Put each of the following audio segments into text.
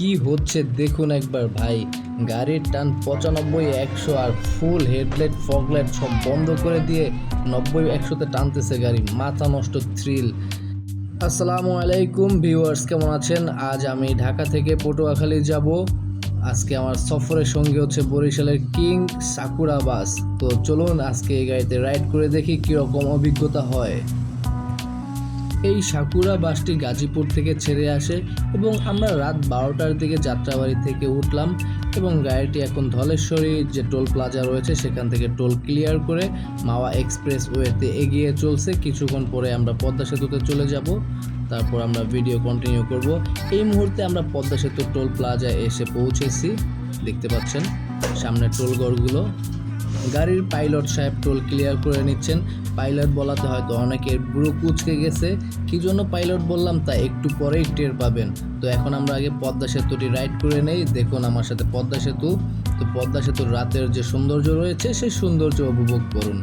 কি হচ্ছে দেখুন একবার ভাই। গাড়ির টান পঁচানব্বই, একশো আর ফুল হেডলাইট ফগলাইট সব বন্ধ করে দিয়ে নব্বই, একশোতে টানতেছে গাড়ি। মাথা নষ্ট থ্রিল আসসালামু আলাইকুম ভিউয়ার্স কেমন আছেন? আজ আমি ঢাকা থেকে পটুয়াখালী যাব। আজকে আমার সফরের সঙ্গে হচ্ছে বরিশালের কিং সাকুরা বাস। তো চলুন আজকে এই গাড়িতে রাইড করে দেখি কীরকম অভিজ্ঞতা হয়। এই সাকুরা বাসটি গাজীপুর থেকে ছেড়ে আসে এবং আমরা রাত বারোটার দিকে যাত্রাবাড়ি থেকে উঠলাম এবং গাড়িটি এখন ধলেশ্বরী যে টোল প্লাজা রয়েছে সেখান থেকে টোল ক্লিয়ার করে মাওয়া এক্সপ্রেস ওয়েতে এগিয়ে চলছে। কিছুক্ষণ পরে আমরা পদ্মা সেতুতে চলে যাব। তারপর আমরা ভিডিও কন্টিনিউ করব। এই মুহূর্তে আমরা পদ্মা সেতু টোল প্লাজায় এসে পৌঁছেছি। দেখতে পাচ্ছেন সামনে টোলগড়গুলো গাড়ির পাইলট সাহেব টোল ক্লিয়ার করে নিচ্ছেন। পাইলট বলাতে হয়তো অনেকের বুড়ো কুচকে গেছে। কি জন্য পাইলট বললাম তা একটু পরেই টের পাবেন। তো এখন আমরা আগে পদ্মা সেতুটি রাইড করে নেই। দেখুন আমার সাথে পদ্মা সেতু। তো পদ্মা সেতুর রাতের যে সৌন্দর্য রয়েছে, সেই সৌন্দর্য উপভোগ করুন।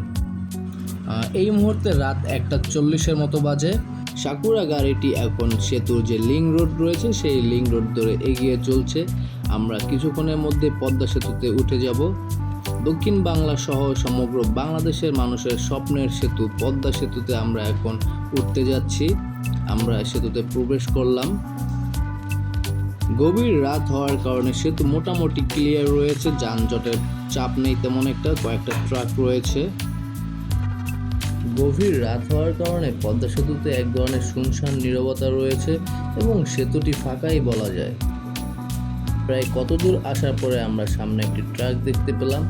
এই মুহূর্তে রাত একটা চল্লিশের মতো বাজে। সাকুরা গাড়িটি এখন সেতুর যে লিং রোড রয়েছে, সেই লিং রোড ধরে এগিয়ে চলছে। আমরা কিছুক্ষণের মধ্যে পদ্মা সেতুতে উঠে যাব। দক্ষিণ বাংলা সহ সমগ্র বাংলাদেশের মানুষের স্বপ্নের সেতু, পদ্মা সেতুতে আমরা এখন উঠতে যাচ্ছি। আমরা সেতুতে প্রবেশ করলাম। গভীর রাত হওয়ার কারণে সেতু মোটামুটি ক্লিয়ার রয়েছে, যানজটের চাপ নেই তেমন একটা, কয়েকটা ট্রাক রয়েছে। গভীর রাত হওয়ার কারণে পদ্মা সেতুতে এক ধরনের শুনশান নীরবতা রয়েছে এবং সেতুটি ফাঁকাই বলা যায়। প্রায় কতদূর আসার পরে আমরা সামনে একটি ট্রাক দেখতে পেলাম।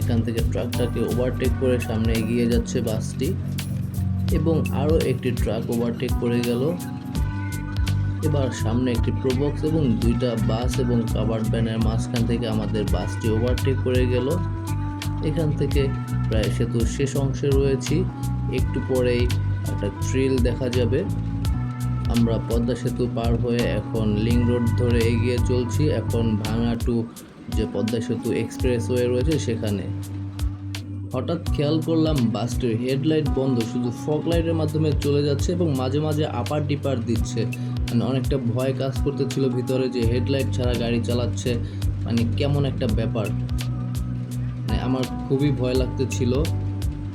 এখান থেকে ট্রাকটাকে ওভারটেক করে সামনে এগিয়ে যাচ্ছে বাসটি এবং আরও একটি ট্রাক ওভারটেক করে গেল। এবার সামনে একটি প্রবক্স এবং দুইটা বাস এবং কাভার্ড ভ্যানের মাঝখান থেকে আমাদের বাসটি ওভারটেক করে গেল। এখান থেকে প্রায় সেতুর শেষ অংশে রয়েছি। একটু পরেই একটা ট্রিল দেখা যাবে। আমরা পদ্মা সেতু পার হয়ে এখন লিং রোড ধরে এগিয়ে চলছি। এখন ভাঙা টু যে পদ্মা সেতু এক্সপ্রেসওয়ে রয়েছে সেখানে। হঠাৎ খেয়াল করলাম বাসটির হেডলাইট বন্ধ, শুধু ফগ লাইটের মাধ্যমে চলে যাচ্ছে এবং মাঝে মাঝে আপার ডিপার দিচ্ছে। মানে অনেকটা ভয় কাজ করতেছিল ভিতরে যে হেডলাইট ছাড়া গাড়ি চালাচ্ছে মানে কেমন একটা ব্যাপার। মানে আমার খুবই ভয় লাগতেছিল,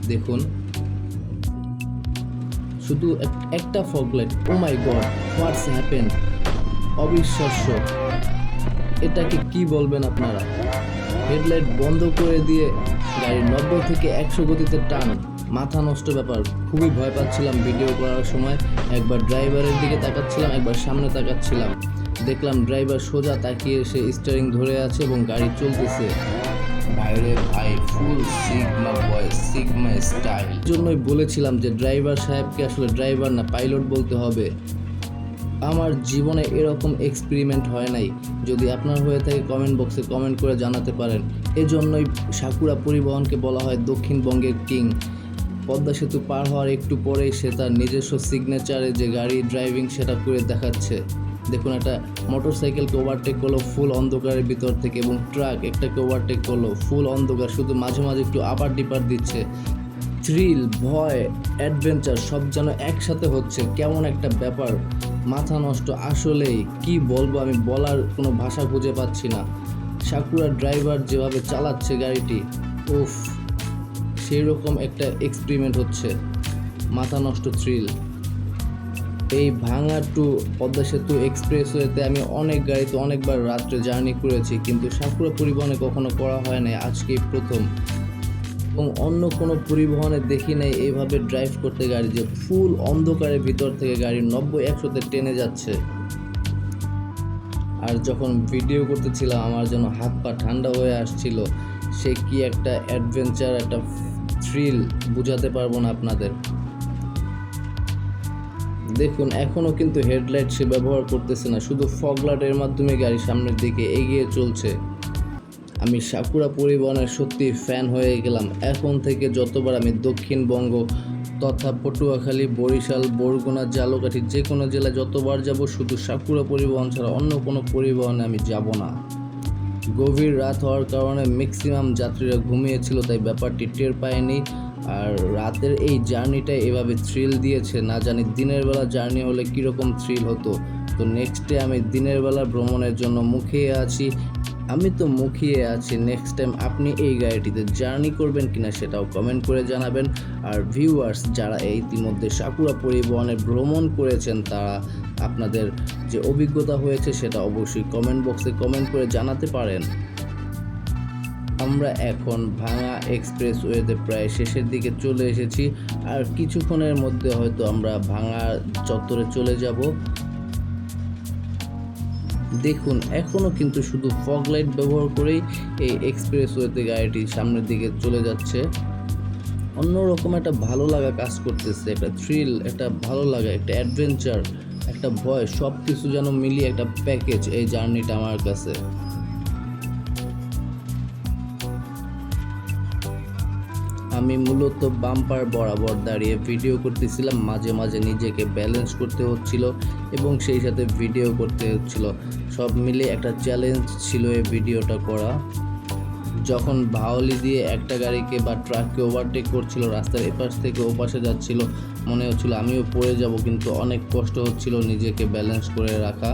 দেখুন। শুধু এক- একটা fog light oh my god what's happen অবিশ্বাস্য। এটাকে কি বলবেন আপনারা? হেডলাইট বন্ধ করে দিয়ে গাড়ি নব্বই থেকে একশো গতিতে টান। মাথা নষ্ট ব্যাপার, খুবই ভয় পাচ্ছিলাম ভিডিও করার সময়। একবার ড্রাইভারের দিকে তাকাচ্ছিলাম, একবার সামনে তাকাচ্ছিলাম। দেখলাম ড্রাইভার সোজা তাকিয়ে সে স্টারিং ধরে আছে এবং গাড়ি চলতেছে। বাইরে ভাই full sigma boy sigma style জন্যই বলেছিলাম যে ড্রাইভার সাহেবকে আসলে ড্রাইভার না পাইলট বলতে হবে। আমার জীবনে এরকম এক্সপেরিমেন্ট হয় নাই। যদি আপনার হয়ে থাকে কমেন্ট বক্সে কমেন্ট করে জানাতে পারেন। এজন্যই সাকুরা পরিবহনকে বলা হয় দক্ষিণবঙ্গের কিং পদ্মা সেতু পার হওয়ার একটু পরেই সে তার নিজস্ব সিগনেচারে যে গাড়ি ড্রাইভিং সেটা করে দেখাচ্ছে। দেখুন একটা মোটর সাইকেলকে ওভারটেক করল ফুল অন্ধকারের ভিতর থেকে এবং ট্রাক একটাকে ওভারটেক করল ফুল অন্ধকার। শুধু মাঝে মাঝে একটু আবার ডিপার দিচ্ছে। থ্রিল ভয় অ্যাডভেঞ্চার সব যেন একসাথে হচ্ছে। কেমন একটা ব্যাপার। মাথা নষ্ট আসলেই কি বলব আমি বলার কোনো ভাষা খুঁজে পাচ্ছি না। সাকুরা ড্রাইভার যেভাবে চালাচ্ছে গাড়িটি, উফ সেই রকম একটা এক্সপেরিমেন্ট হচ্ছে। মাথা নষ্ট থ্রিল এই ভাঙা টু পদ্মা সেতু এক্সপ্রেসওয়েতে আমি অনেক গাড়িতে অনেকবার রাত্রে জার্নি করেছি, কিন্তু সাকুরা পরিবহনে কখনো করা হয় নাই, আজকেই প্রথম। এবং অন্য কোনো পরিবহনে দেখি নাই এইভাবে ড্রাইভ করতে গাড়ি যে ফুল অন্ধকারের ভিতর থেকে গাড়ি নব্বই একশোতে টেনে যাচ্ছে। আর যখন ভিডিও করতেছিলাম, আমার যেন হাত পা ঠান্ডা হয়ে আসছিল, সে কি একটা অ্যাডভেঞ্চার একটা থ্রিল বোঝাতে পারব না আপনাদের। দেখুন এখনও কিন্তু হেডলাইট সে ব্যবহার করতেছে না, শুধু ফগলাটের মাধ্যমে গাড়ি সামনের দিকে এগিয়ে চলছে। আমি সাকুরা পরিবহনের সত্যি ফ্যান হয়ে গেলাম। এখন থেকে যতবার আমি দক্ষিণবঙ্গ তথা পটুয়াখালী, বরিশাল, বরগুনা, জালকাঠি যে কোনো জেলায় যতবার যাব, শুধু সাকুরা পরিবহন ছাড়া অন্য কোনো পরিবহনে আমি যাব না। গভীর রাত হওয়ার কারণে ম্যাক্সিমাম যাত্রীরা ঘুমিয়েছিল, তাই ব্যাপারটি টের পায়নি আর রাতের এই জার্নিটা এভাবে থ্রিল দিয়েছে, না জানি দিনের বেলা জার্নি হলে কীরকম থ্রিল হতো। তো নেক্সটে আমি দিনের বেলা ভ্রমণের জন্য মুখিয়ে আছি। আমি তো মুখিয়ে আছি। নেক্সট টাইম আপনি এই গাড়িটিতে জার্নি করবেন কিনা সেটাও কমেন্ট করে জানাবেন। আর ভিউয়ার্স যারা এই ইতিমধ্যে সাকুরা পরিবহনে ভ্রমণ করেছেন, তারা আপনাদের যে অভিজ্ঞতা হয়েছে সেটা অবশ্যই কমেন্ট বক্সে কমেন্ট করে জানাতে পারেন। আমরা এখন ভাঙা এক্সপ্রেস ওয়েতে প্রায় শেষের দিকে চলে এসেছি। আর কিছুক্ষণের মধ্যে হয়তো আমরা ভাঙা চত্বরে চলে যাব। দেখুন এখনও কিন্তু শুধু ফগ লাইট ব্যবহার করেই এই এক্সপ্রেস ওয়েতে গাড়িটি সামনের দিকে চলে যাচ্ছে। অন্যরকম একটা ভালো লাগা কাজ করতেছে, একটা থ্রিল একটা ভালো লাগা, একটা অ্যাডভেঞ্চার একটা ভয় সব কিছু যেন মিলিয়ে একটা প্যাকেজ এই জার্নিটা আমার কাছে। আমি মূলত বাম্পার বরাবর দাঁড়িয়ে ভিডিও করতেছিলাম, মাঝে মাঝে নিজেকে ব্যালেন্স করতে হচ্ছিল এবং সেই সাথে ভিডিও করতে হচ্ছিল। সব মিলে একটা চ্যালেঞ্জ ছিল এই ভিডিওটা করা। যখন ভাওলি দিয়ে একটা গাড়িকে বা ট্রাককে ওভারটেক করছিল, রাস্তার এপাশ থেকে ওপাশে যাচ্ছিল, মনে হচ্ছিল আমিও পড়ে যাব, কিন্তু অনেক কষ্ট হচ্ছিল নিজেকে ব্যালেন্স করে রাখা।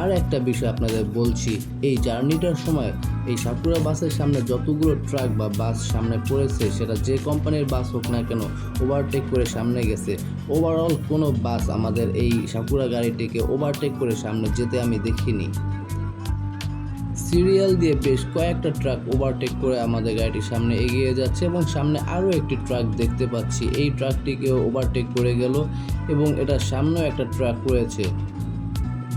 আর একটা বিষয় আপনাদের বলছি, এই জার্নিটার সময় এই সাকুরা বাসের সামনে যতগুলো ট্রাক বা বাস সামনে পড়েছে, সেটা যে কোম্পানির বাস হোক না কেন ওভারটেক করে সামনে গেছে। ওভারঅল কোনো বাস আমাদের এই সাকুরা গাড়িটিকে ওভারটেক করে সামনে যেতে আমি দেখিনি। সিরিয়াল দিয়ে বেশ কয়েকটা ট্রাক ওভারটেক করে আমাদের গাড়িটির সামনে এগিয়ে যাচ্ছে এবং সামনে আরও একটি ট্রাক দেখতে পাচ্ছি। এই ট্রাকটিকেও ওভারটেক করে গেল এবং এটার সামনেও একটা ট্রাক রয়েছে।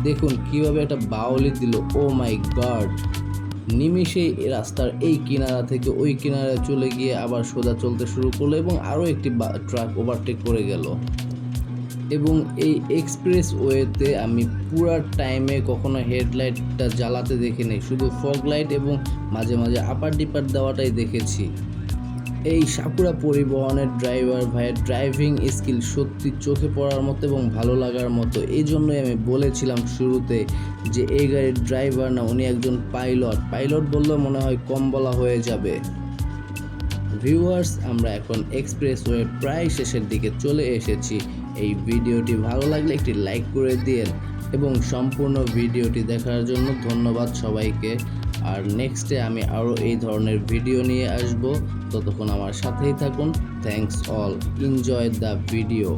দেখুন কীভাবে একটা বাউলি দিল। Oh my god. নিমিষেই রাস্তার এই কিনারা থেকে ওই কিনারায় চলে গিয়ে আবার সোজা চলতে শুরু করল এবং আরও একটি ট্রাক ওভারটেক করে গেল। এবং এই এক্সপ্রেস ওয়েতে আমি পুরা টাইমে কখনো হেডলাইটটা জ্বালাতে দেখিনি। শুধু ফগ লাইট এবং মাঝে মাঝে আপার ডিপার দেওয়াটাই দেখেছি। এই সাকুরা পরিবহনের ড্রাইভার ভাইয়ের ড্রাইভিং স্কিল সত্যি চোখে পড়ার মতো এবং ভালো লাগার মতো। এই জন্যই আমি বলেছিলাম শুরুতে যে এই গাড়ির ড্রাইভার না, উনি একজন পাইলট পাইলট বললে মনে হয় কম বলা হয়ে যাবে। ভিউয়ার্স আমরা এখন এক্সপ্রেস ওয়ে প্রায় শেষের দিকে চলে এসেছি। এই ভিডিওটি ভালো লাগলে একটি লাইক করে দিন এবং সম্পূর্ণ ভিডিওটি দেখার জন্য ধন্যবাদ সবাইকে। আর নেক্সটে আমি আরও এই ধরনের ভিডিও নিয়ে আসব। ততক্ষণ আমার সাথেই থাকুন। Thanks all enjoy the video